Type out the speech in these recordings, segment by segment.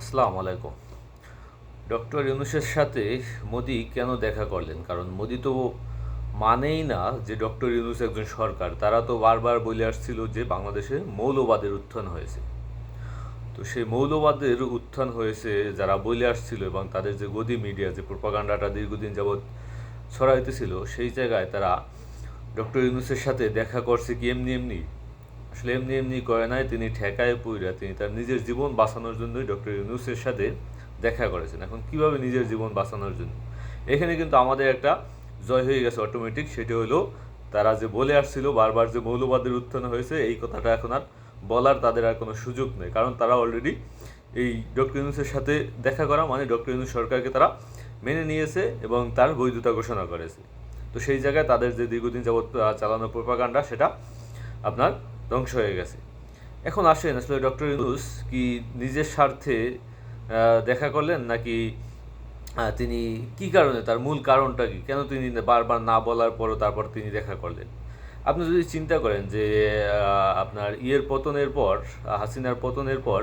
আসসালামু আলাইকুম। ডক্টর ইউনুসের সাথে মোদি কেন দেখা করলেন? কারণ মোদি তো মানেই না যে ডক্টর ইউনুস একজন সরকার। তারা তো বারবার বলে আসছিল যে বাংলাদেশে মৌলবাদের উত্থান হয়েছে। তো সেই মৌলবাদের উত্থান হয়েছে যারা বলে আসছিল এবং তাদের যে গদি মিডিয়া, যে প্রোপাগান্ডাটা দীর্ঘদিন যাবৎ ছড়াইতেছিল, সেই জায়গায় তারা ডক্টর ইউনুসের সাথে দেখা করছে কি এমনি এমনি? আসলে এমনি এমনি করে নাই, তিনি ঠেকায় পুইরা তিনি তার নিজের জীবন বাঁচানোর জন্যই ডক্টর ইউনুসের সাথে দেখা করেছেন। এখন কীভাবে নিজের জীবন বাঁচানোর জন্য? এখানে কিন্তু আমাদের একটা জয় হয়ে গেছে অটোমেটিক সেটি হলো তারা যে বলে আসছিল, বারবার যে মৌলবাদের উত্থান হয়েছে, এই কথাটা এখন আর বলার তাদের আর কোনো সুযোগ নেই। কারণ তারা অলরেডি এই ডক্টর ইউনুসের সাথে দেখা করা মানে ডক্টর ইউনুস সরকারকে তারা মেনে নিয়েছে এবং তার বৈধতা ঘোষণা করেছে। তো সেই জায়গায় তাদের যে দীর্ঘদিন যাবৎ চালানো প্রোপাগান্ডা সেটা আপনার ধ্বংস হয়ে গেছে। এখন আসেন আসলে ডক্টর ইউনুস কি নিজের স্বার্থে দেখা করলেন নাকি তিনি কি কারণে, তার মূল কারণটা কি? কেন তিনি বারবার না বলার পরও তারপর তিনি দেখা করলেন? আপনি যদি চিন্তা করেন যে আপনার ইয়ের পতনের পর, হাসিনার পতনের পর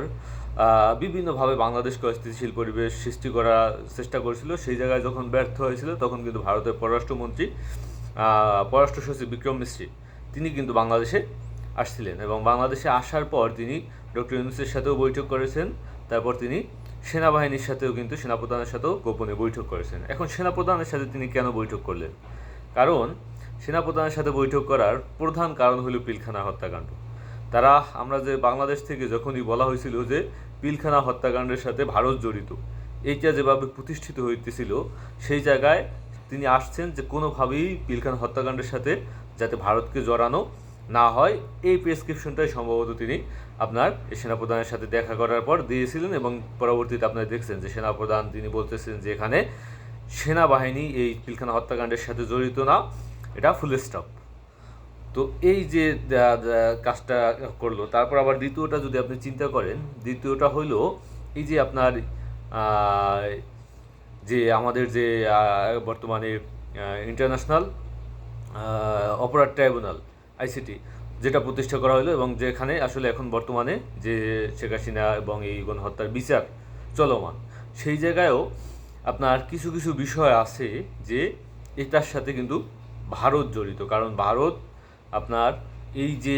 বিভিন্নভাবে বাংলাদেশকে অস্থিতিশীল পরিবেশ সৃষ্টি করার চেষ্টা করেছিল। সেই জায়গায় যখন ব্যর্থ হয়েছিল, তখন কিন্তু ভারতের পররাষ্ট্রমন্ত্রী পররাষ্ট্র সচিব বিক্রম মিশ্রী তিনি কিন্তু বাংলাদেশে আসছিলেন এবং বাংলাদেশে আসার পর তিনি ডক্টর ইউনুসের সাথেও বৈঠক করেছেন। তারপর তিনি সেনাবাহিনীর সাথেও কিন্তু সেনাপ্রধানের সাথেও গোপনে বৈঠক করেছেন। এখন সেনাপ্রধানের সাথে তিনি কেন বৈঠক করলেন? কারণ সেনাপ্রধানের সাথে বৈঠক করার প্রধান কারণ হলো পিলখানা হত্যাকাণ্ড। তারা, আমরা যে বাংলাদেশ থেকে যখনই বলা হয়েছিল যে পিলখানা হত্যাকাণ্ডের সাথে ভারত জড়িত, এইটা যেভাবে প্রতিষ্ঠিত হইতেছিল, সেই জায়গায় তিনি আসছেন যে কোনোভাবেই পিলখানা হত্যাকাণ্ডের সাথে যাতে ভারতকে জড়ানো না হয় এই প্রেসক্রিপশনটাই সম্ভবত তিনি আপনার সেনাপ্রধানের সাথে দেখা করার পর দিয়েছিলেন এবং পরবর্তীতে আপনারা দেখছেন যে সেনাপ্রধান তিনি বলতেছেন যে এখানে সেনাবাহিনী এই পিলখানা হত্যাকাণ্ডের সাথে জড়িত না, এটা ফুল স্টপ তো এই যে কাজটা করল, তারপর আবার দ্বিতীয়টা যদি আপনি চিন্তা করেন, দ্বিতীয়টা হলো এই যে আপনার যে আমাদের যে বর্তমানে ইন্টারন্যাশনাল অপরাধ ট্রাইব্যুনাল আইসিটি যেটা প্রতিষ্ঠা করা হলো এবং যেখানে আসলে এখন বর্তমানে যে শেখ হাসিনা এবং এই গণহত্যার বিচার চলমান। সেই জায়গায়ও আপনার কিছু কিছু বিষয় আছে যে এটার সাথে কিন্তু ভারত জড়িত। কারণ ভারত আপনার এই যে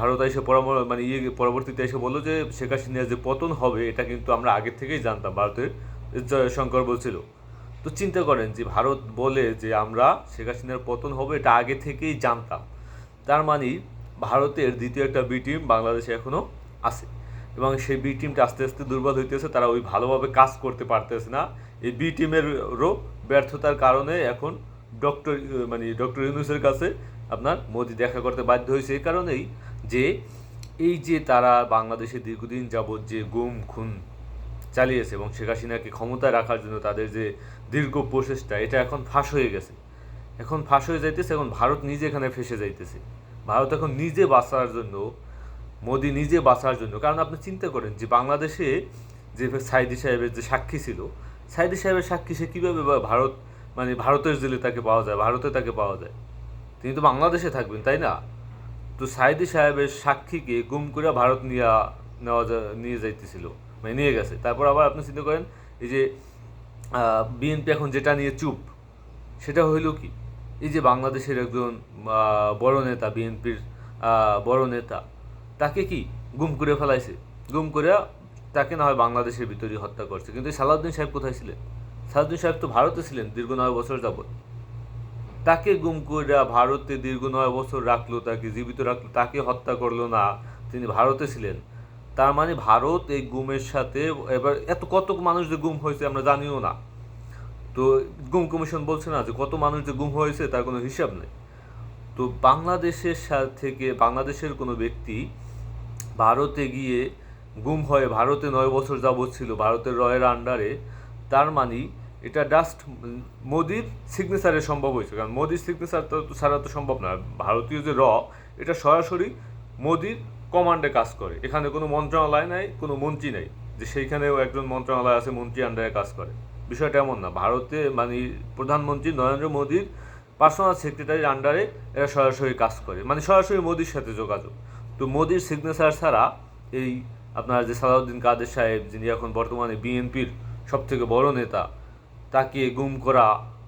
ভারত এসে পরামর্শ মানে ইয়ে পরবর্তীতে এসে বলল যে শেখ হাসিনার যে পতন হবে এটা কিন্তু আমরা আগের থেকেই জানতাম, ভারতের জয়শঙ্কর বলছিল। তো চিন্তা করেন যে ভারত বলে যে আমরা শেখ হাসিনার পতন হবে এটা আগে থেকেই জানতাম। তার মানে ভারতের দ্বিতীয় একটা বি টিম বাংলাদেশে এখনও আছে। এবং সেই বি টিমটা আস্তে আস্তে দুর্বল হইতেছে, তারা ওই ভালোভাবে কাজ করতে পারতেছে না। এই বি টিমেরও ব্যর্থতার কারণে এখন ডক্টর মানে ডক্টর ইউনুসের কাছে আপনার মোদি দেখা করতে বাধ্য হয়েছে। এই কারণেই যে এই যে তারা বাংলাদেশে দীর্ঘদিন যাবৎ যে গুম, খুন চালিয়েছে এবং শেখ হাসিনাকে ক্ষমতায় রাখার জন্য তাদের যে দীর্ঘ প্রচেষ্টা, এটা এখন ফাঁস হয়ে গেছে। এখন ফাঁস হয়ে যাইতেছে, এখন ভারত নিজে এখানে ফেসে যাইতেছে। ভারত এখন নিজে বাঁচার জন্য, মোদি নিজে বাঁচার জন্য, কারণ আপনি চিন্তা করেন যে বাংলাদেশে যে সাইদি সাহেবের যে সাক্ষী ছিল, সাইদি সাহেবের সাক্ষী সে কীভাবে ভারত মানে ভারতের জেলে তাকে পাওয়া যায়, ভারতে তাকে পাওয়া যায়? তিনি তো বাংলাদেশে থাকবেন, তাই না? তো সাইদি সাহেবের সাক্ষীকে গুম করে ভারত নিয়ে, নেওয়া যা- নিয়ে যাইতেছিল মানে নিয়ে গেছে। তারপর আবার আপনি চিন্তা করেন, এই যে বিএনপি এখন যেটা নিয়ে চুপ, সেটা হইল কি? এই যে বাংলাদেশের একজন বড় নেতা, বিএনপির বড় নেতা, তাকে কি গুম করে ফেলাইছে? গুম করে তাকে না হয় বাংলাদেশের ভিতরে হত্যা করছে। কিন্তু সালাউদ্দিন সাহেব কোথায় ছিলেন? সালাউদ্দিন সাহেব তো ভারতে ছিলেন দীর্ঘ নয় বছর যাবত তাকে গুম করে ভারতে দীর্ঘ নয় বছর রাখল, তাকে জীবিত রাখল, তাকে হত্যা করল না, তিনি ভারতে ছিলেন। তার মানে ভারত এই গুমের সাথে এবার এত কত মানুষ যে গুম হয়েছে আমরা জানিও না। তো গুম কমিশন বলছে না যে কত মানুষ যে গুম হয়েছে তার কোনো হিসাব নেই। তো বাংলাদেশের থেকে বাংলাদেশের কোনো ব্যক্তি ভারতে গিয়ে গুম হয়ে ভারতে নয় বছর যাবৎ ছিল, ভারতের রয়ের আন্ডারে তার মানে এটা ডাস্ট মোদির সিগনেচারে সম্ভব হয়েছে। কারণ মোদির সিগনেচার তো ছাড়া তো সম্ভব না। ভারতীয় যে র, এটা সরাসরি মোদির কমান্ডে কাজ করে। এখানে কোনো মন্ত্রণালয় নাই, কোনো মন্ত্রী নাই। যে সেইখানেও একজন মন্ত্রণালয় আছে, মন্ত্রী আন্ডারে কাজ করে। বিষয়টা এমন না। ভারতে মানে প্রধানমন্ত্রী নরেন্দ্র মোদীর পার্সোনাল সেক্রেটারির আন্ডারে এরা সরাসরি কাজ করে। মানে সরাসরি মোদির সাথে যোগাযোগ। তো মোদির সিগনেচার ছাড়া এই আপনার যে সালাউদ্দিন কাদের সাহেব, যিনি এখন বর্তমানে বিএনপির সব থেকে বড় নেতা, তাকে গুম করা,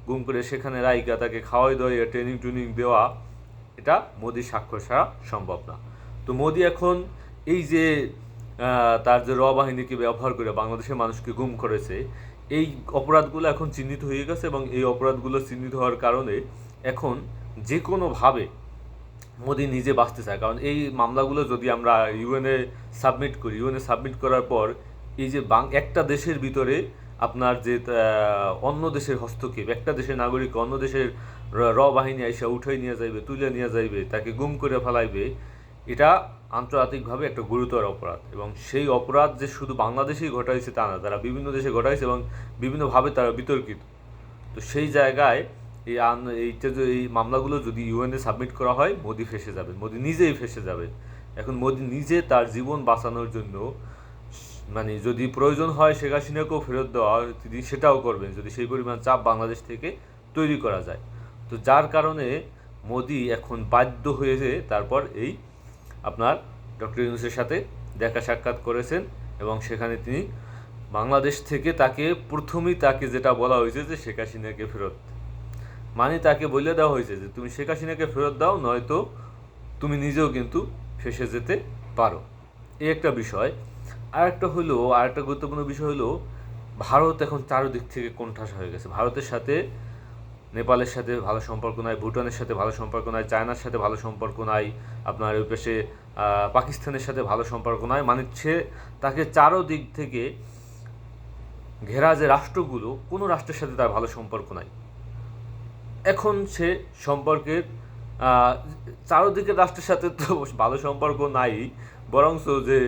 গুম করে সেখানে রায়িকা তাকে খাওয়াই দাওয়াই ট্রেনিং ট্রেনিং দেওয়া, এটা মোদির স্বাক্ষর ছাড়া সম্ভব না। তো মোদি এখন এই যে তার যে র বাহিনীকে ব্যবহার করে বাংলাদেশের মানুষকে গুম করেছে এই অপরাধগুলো এখন চিহ্নিত হয়ে গেছে এবং এই অপরাধগুলো চিহ্নিত হওয়ার কারণে এখন যে কোনোভাবে মোদি নিজে বাঁচতে চায়। কারণ এই মামলাগুলো যদি আমরা ইউএনএ সাবমিট করি ইউএনএ সাবমিট করার পর এই যে বাং একটা দেশের ভিতরে আপনার যে অন্য দেশের হস্তক্ষেপ, একটা দেশের নাগরিক অন্য দেশের র- বাহিনী এসে উঠাই নিয়ে যাইবে, তুলে নিয়ে যাইবে, তাকে গুম করে ফেলাইবে, এটা আন্তর্জাতিকভাবে একটা গুরুতর অপরাধ এবং সেই অপরাধ যে শুধু বাংলাদেশেই ঘটাইছে তা না, তারা বিভিন্ন দেশে ঘটাইছে এবং বিভিন্নভাবে তারা বিতর্কিত। তো সেই জায়গায় এই আন- এইটা যে এই মামলাগুলো যদি ইউএনএ সাবমিট করা হয়, মোদি ফেসে যাবেন মোদি নিজেই ফেসে যাবেন এখন মোদি নিজে তার জীবন বাঁচানোর জন্য মানে যদি প্রয়োজন হয় শেখ হাসিনাকেও ফেরত দেওয়া তিনি সেটাও করবেন যদি সেই পরিমাণ চাপ বাংলাদেশ থেকে তৈরি করা যায়। তো যার কারণে মোদি এখন বাধ্য হয়েছে তারপর এই আপনার ডক্টর ইউনুসের সাথে দেখা সাক্ষাৎ করেছেন এবং সেখানে তিনি বাংলাদেশ থেকে তাকে প্রথমেই তাকে যেটা বলা হয়েছে যে শেখ হাসিনাকে ফেরত। মানে তাকে বলে দেওয়া হয়েছে যে তুমি শেখ হাসিনাকে ফেরত দাও, নয়তো তুমি নিজেও কিন্তু ফেসে যেতে পারো। এই একটা বিষয়। আর একটা হলো আর একটা গুরুত্বপূর্ণ বিষয় হলো, ভারত এখন চারদিক থেকে কোণঠাসা হয়ে গেছে। ভারতের সাথে নেপালের সাথে ভালো সম্পর্ক নাই, ভুটানের সাথে ভালো সম্পর্ক নাই, চায়নার সাথে ভালো সম্পর্ক নাই, আপনার ওই পাশে পাকিস্তানের সাথে ভালো সম্পর্ক নাই মানে সে তাকে চারো দিক থেকে ঘেরা যে রাষ্ট্রগুলো, কোনো রাষ্ট্রের সাথে তার ভালো সম্পর্ক নাই। এখন সে সম্পর্কের চারদিকের রাষ্ট্রের সাথে তো ভালো সম্পর্ক নাই, বরঞ্চ যে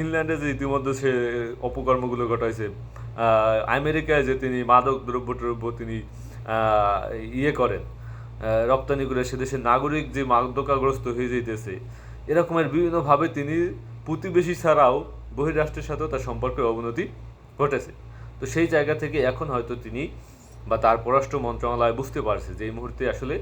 ইংল্যান্ডে যে ইতিমধ্যে সে অপকর্মগুলো ঘটাইছে আমেরিকায় যে তিনি মাদক দ্রব্য দ্রব্য তিনি ইয়ে করেন। রপ্তানি করে সে দেশের নাগরিক যে মাদকাগ্রস্ত হয়ে যেতেছে এরকমের বিভিন্নভাবে তিনি প্রতিবেশী ছাড়াও বহিরাষ্ট্রের সাথেও তার সম্পর্কের অবনতি ঘটেছে। তো সেই জায়গা থেকে এখন হয়তো তিনি বা তার পররাষ্ট্র মন্ত্রণালয় বুঝতে পারছে যে এই মুহূর্তে আসলে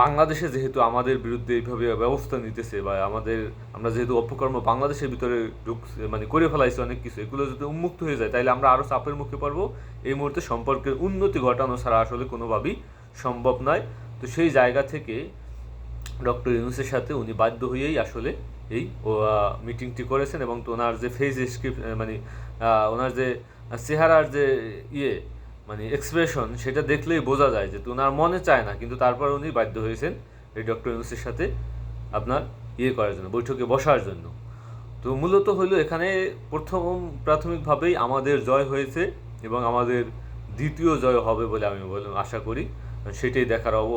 বাংলাদেশে যেহেতু আমাদের বিরুদ্ধে এইভাবে ব্যবস্থা নিতেছে বা আমাদের, আমরা যেহেতু অপকর্ম বাংলাদেশের ভিতরে ঢুকছে মানে করে ফেলাইছে অনেক কিছু, এগুলো যদি উন্মুক্ত হয়ে যায় তাহলে আমরা আরও চাপের মুখে পড়ব। এই মুহূর্তে সম্পর্কের উন্নতি ঘটানো ছাড়া আসলে কোনোভাবেই সম্ভব নয়। তো সেই জায়গা থেকে ডক্টর ইউনুসের সাথে উনি বাধ্য হয়েই আসলে এই মিটিংটি করেছেন এবং তো ওনার যে ফেস স্ক্রিপ্ট মানে ওনার যে চেহারার যে ইয়ে মানে এক্সপ্রেশন সেটা দেখলেই বোঝা যায় যে তো ওনার মনে চায় না, কিন্তু তারপর উনি বাধ্য হয়েছেন এই ডক্টর ইউনুসের সাথে আপনার ইয়ে করার জন্য, বৈঠকে বসার জন্য। তো মূলত হলো এখানে প্রথম প্রাথমিকভাবেই আমাদের জয় হয়েছে এবং আমাদের দ্বিতীয় জয় হবে বলে আমি বল- আশা করি। সেটাই দেখার অব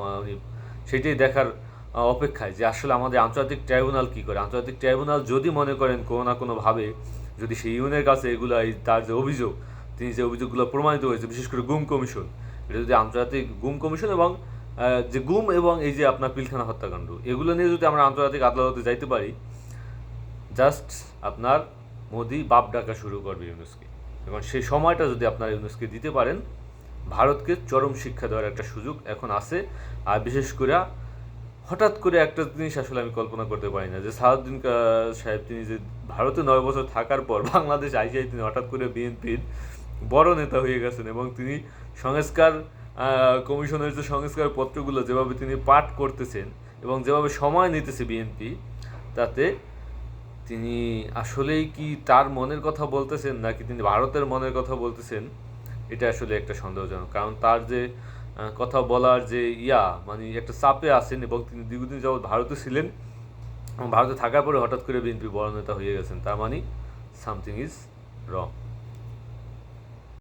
মানে সেটাই দেখার অপেক্ষায় যে আসলে আমাদের আন্তর্জাতিক ট্রাইব্যুনাল কী করে। আন্তর্জাতিক ট্রাইব্যুনাল যদি মনে করেন কোনো না কোনোভাবে যদি সেই ইউনের কাছে এগুলো তার যে অভিযোগ তিনি যে অভিযোগগুলো প্রমাণিত হয়েছে, বিশেষ করে গুম কমিশন, এটা যদি আন্তর্জাতিক গুম কমিশন এবং যে গুম এবং এই যে আপনার পিলখানা হত্যাকাণ্ড, এগুলো নিয়ে যদি আমরা আন্তর্জাতিক আদালতে যাইতে পারি জাস্ট আপনার মোদি বাপ ডাকা শুরু করবে ইউনুসকে। এবং সেই সময়টা যদি আপনার ইউনুসকে দিতে পারেন, ভারতকে চরম শিক্ষা দেওয়ার একটা সুযোগ এখন আছে। আর বিশেষ করে, হঠাৎ করে একটা জিনিস আসলে আমি কল্পনা করতে পারি না, যে সালাউদ্দিন কা- সাহেব তিনি যে ভারতে নয় বছর থাকার পর বাংলাদেশ আইসিআই তিনি হঠাৎ করে বিএনপির বড় নেতা হয়ে গেছেন এবং তিনি সংস্কার কমিশনের যে সংস্কার পত্রগুলো যেভাবে তিনি পাঠ করতেছেন এবং যেভাবে সময় নিতেছে বিএনপি তাতে তিনি আসলেই কি তার মনের কথা বলতেছেন নাকি তিনি ভারতের মনের কথা বলতেছেন, এটা আসলে একটা সন্দেহজনক। কারণ তার যে কথা বলার যে ইয়া মানে একটা চাপে আছেন এবং তিনি দীর্ঘদিন যাবৎ ভারতে ছিলেন, এবং ভারতে থাকার পরে হঠাৎ করে বিএনপি বড় নেতা হয়ে গেছেন, তার মানে সামথিং ইজ রং